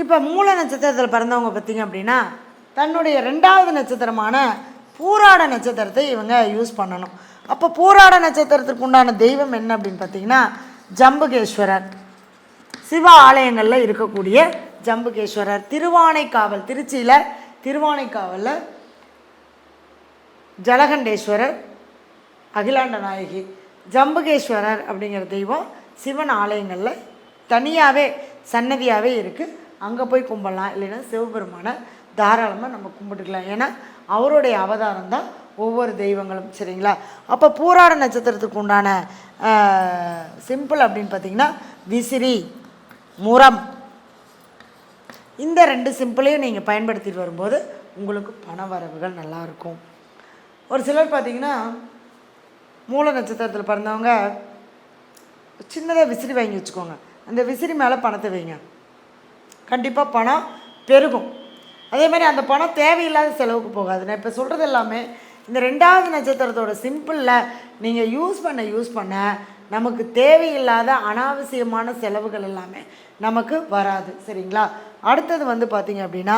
இப்போ மூல நட்சத்திரத்தில் பிறந்தவங்க பார்த்திங்க அப்படின்னா தன்னுடைய ரெண்டாவது நட்சத்திரமான பூராட நட்சத்திரத்தை இவங்க யூஸ் பண்ணணும். அப்போ பூராட நட்சத்திரத்துக்கு உண்டான தெய்வம் என்ன அப்படின்னு பார்த்தீங்கன்னா ஜம்புகேஸ்வரர். சிவ ஆலயங்களில் இருக்கக்கூடிய ஜம்புகேஸ்வரர். திருவானைக்காவல் திருச்சியில் திருவானைக்காவலில் ஜலகண்டேஸ்வரர் அகிலாண்ட நாயகி. ஜம்புகேஸ்வரர் அப்படிங்கிற தெய்வம் சிவன் ஆலயங்களில் தனியாகவே சன்னதியாகவே இருக்குது அங்கே போய் கும்பிடலாம். இல்லைன்னா சிவபெருமானை தாராளமாக நம்ம கும்பிட்டுக்கலாம். ஏன்னா அவருடைய அவதாரம் தான் ஒவ்வொரு தெய்வங்களும். சரிங்களா? அப்போ பூராட நட்சத்திரத்துக்கு உண்டான சிம்பிள் அப்படின்னு பார்த்தீங்கன்னா விசிறி முரம். இந்த ரெண்டு சிம்பிளையும் நீங்கள் பயன்படுத்திட்டு வரும்போது உங்களுக்கு பண வரவுகள் நல்லா இருக்கும். ஒரு சிலர் பார்த்தீங்கன்னா மூல நட்சத்திரத்தில் பிறந்தவங்க சின்னதாக விசிறி வாங்கி வச்சுக்கோங்க. அந்த விசிறி மேலே பணத்தை வைங்க. கண்டிப்பாக பணம் பெருகும். அதே மாதிரி அந்த பணம் தேவையில்லாத செலவுக்கு போகாது. நான் இப்போ சொல்கிறது எல்லாமே இந்த ரெண்டாவது நட்சத்திரத்தோட சிம்பிளில் நீங்கள் யூஸ் பண்ண யூஸ் பண்ண நமக்கு தேவையில்லாத அனாவசியமான செலவுகள் எல்லாமே நமக்கு வராது. சரிங்களா? அடுத்தது வந்து பார்த்திங்க அப்படின்னா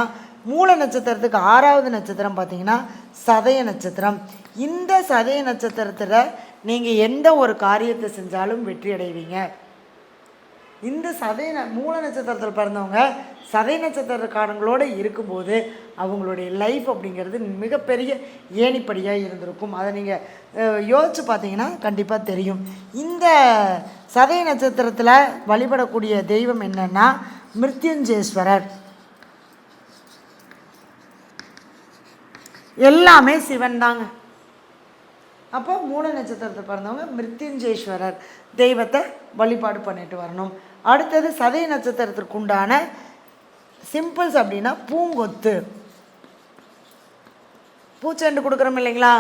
மூல நட்சத்திரத்துக்கு ஆறாவது நட்சத்திரம் பார்த்தீங்கன்னா சதய நட்சத்திரம். இந்த சதய நட்சத்திரத்தில் நீங்கள் எந்த ஒரு காரியத்தை செஞ்சாலும் வெற்றி அடைவீங்க. இந்த சதய ந- மூல நட்சத்திரத்தில் பிறந்தவங்க சதய நட்சத்திரக்காரங்களோடு இருக்கும்போது அவங்களுடைய லைஃப் அப்படிங்கிறது மிகப்பெரிய ஏணிப்படியாக இருந்திருக்கும். அதை நீங்கள் யோசித்து பார்த்தீங்கன்னா கண்டிப்பாக தெரியும். இந்த சதய நட்சத்திரத்தில் வழிபடக்கூடிய தெய்வம் என்னென்னா மிருத்யுஞ்சேஸ்வரர். எல்லாமே சிவன் தாங்க. அப்போ மூல நட்சத்திரத்தை பிறந்தவங்க மிருத்யுஞ்சேஸ்வரர். தெய்வத்தை வழிபாடு பண்ணிட்டு வரணும். அடுத்தது சதய நட்சத்திரத்திற்கு உண்டான சிம்பிள்ஸ் அப்படின்னா பூங்கொத்து. பூச்செண்டு கொடுக்குறோம் இல்லைங்களா?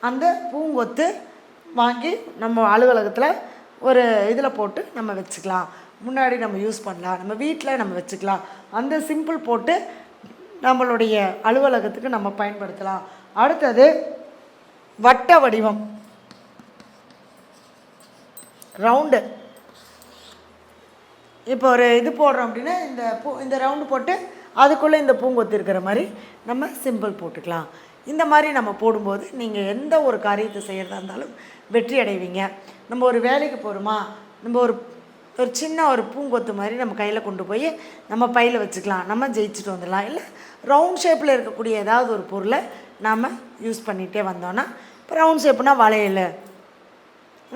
அந்த பூங்கொத்து வாங்கி நம்ம அலுவலகத்தில் ஒரு இதில் போட்டு நம்ம வச்சுக்கலாம். முன்னாடி நம்ம யூஸ் பண்ணலாம். நம்ம வீட்டில் நம்ம வச்சுக்கலாம். அந்த சிம்பிள் போட்டு நம்மளுடைய அலுவலகத்துக்கு நம்ம பயன்படுத்தலாம். அடுத்தது வட்ட வடிவம். ரவுண்டு இப்போ ஒரு இது போடுறோம் அப்படின்னா இந்த பூ இந்த ரவுண்டு போட்டு அதுக்குள்ளே இந்த பூங்கொத்து இருக்கிற மாதிரி நம்ம சிம்பிள் போட்டுக்கலாம். இந்த மாதிரி நம்ம போடும்போது நீங்கள் எந்த ஒரு காரியத்தை செய்கிறதா இருந்தாலும் வெற்றி அடைவீங்க. நம்ம ஒரு வேலைக்கு போகிறோமா நம்ம ஒரு ஒரு சின்ன ஒரு பூங்கொத்து மாதிரி நம்ம கையில் கொண்டு போய் நம்ம பையில் வச்சுக்கலாம். நம்ம ஜெயிச்சுட்டு வந்துடலாம். இல்லை ரவுண்ட் ஷேப்பில் இருக்கக்கூடிய ஏதாவது ஒரு பொருளை நாம் யூஸ் பண்ணிகிட்டே வந்தோன்னா இப்போ ரவுண்ட் ஷேப்புனா வளையல்.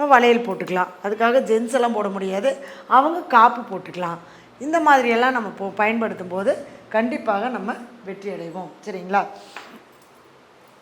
வளையல் போட்டுக்கலாம். அதுக்காக ஜென்ஸ் எல்லாம் போட முடியாது. அவங்க காப்பு போட்டுக்கலாம். இந்த மாதிரியெல்லாம் நம்ம போ பயன்படுத்தும் போது கண்டிப்பாக நம்ம வெற்றி அடைவோம். சரிங்களா?